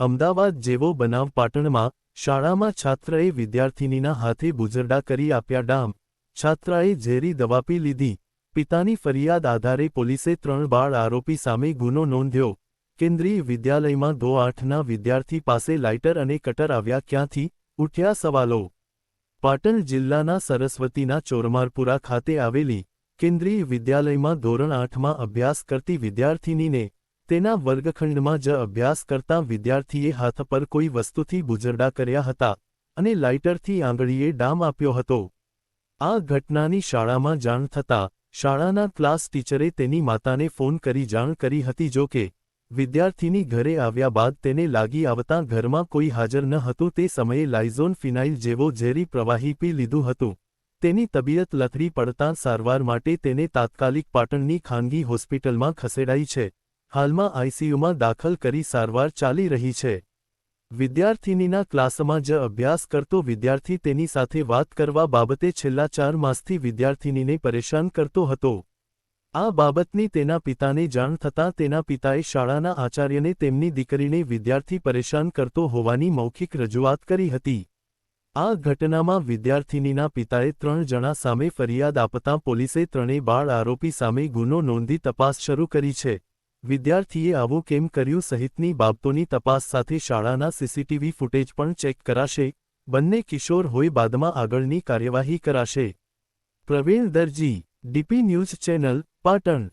અમદાવાદ જેવો બનાવ પાટણમાં શાળામાં છાત્રએ વિદ્યાર્થિનીના હાથે બુજરડા કરી આપ્યા ડામ. છાત્રાએ ઝેરી દવા પી લીધી. પિતાની ફરિયાદ આધારે પોલીસે ત્રણ બાળ આરોપી સામે ગુનો નોંધ્યો. કેન્દ્રીય વિદ્યાલયમાં ધો આઠના વિદ્યાર્થી પાસે લાઇટર અને કટર આવ્યા ક્યાંથી? ઉઠ્યા સવાલો. પાટણ જિલ્લાના સરસ્વતીના ચોરમારપુરા ખાતે આવેલી કેન્દ્રીય વિદ્યાલયમાં ધોરણ આઠમાં અભ્યાસ કરતી વિદ્યાર્થિનીને તેના વર્ગખંડમાં જ અભ્યાસ કરતા વિદ્યાર્થીએ હાથ પર કોઈ વસ્તુથી બુજરડા કર્યા હતા અને લાઇટરથી આંગળીએ ડામ આપ્યો હતો. આ ઘટનાની શાળામાં જાણ થતાં શાળાના ક્લાસ ટીચરે તેની માતાને ફોન કરી જાણ કરી હતી જો કે વિદ્યાર્થીની ઘરે આવ્યા બાદ તેને લાગી આવતાં ઘરમાં કોઈ હાજર ન હતું તે સમયે લાઇઝોન ફિનાઇલ જેવો ઝેરી પ્રવાહી પી લીધું હતું. તેની તબિયત લથડી પડતાં સારવાર માટે તેને તાત્કાલિક પાટણની ખાનગી હોસ્પિટલમાં ખસેડાઈ છે. હાલમાં આઈસીયુમાં દાખલ કરી સારવાર ચાલી રહી છે. વિદ્યાર્થિનીના ક્લાસમાં જ અભ્યાસ કરતો વિદ્યાર્થી તેની સાથે વાત કરવા બાબતે છેલ્લા ચાર માસથી વિદ્યાર્થિનીને પરેશાન કરતો હતો. આ બાબતની તેના પિતાને જાણ થતાં તેના પિતાએ શાળાના આચાર્યને તેમની દીકરીને વિદ્યાર્થી પરેશાન કરતો હોવાની મૌખિક રજૂઆત કરી હતી. આ ઘટનામાં વિદ્યાર્થિનીના પિતાએ ત્રણ જણા સામે ફરિયાદ આપતાં પોલીસે ત્રણેય બાળ આરોપી સામે ગુનો નોંધી તપાસ શરૂ કરી છે. વિદ્યાર્થીએ આવું કેમ કર્યું સહિતની બાબતોની તપાસ સાથે શાળાના સીસીટીવી ફૂટેજ પણ ચેક કરાશે. બંને કિશોર હોય બાદમાં આગળની કાર્યવાહી કરાશે. Pravin Darji, DP news channel, Patan.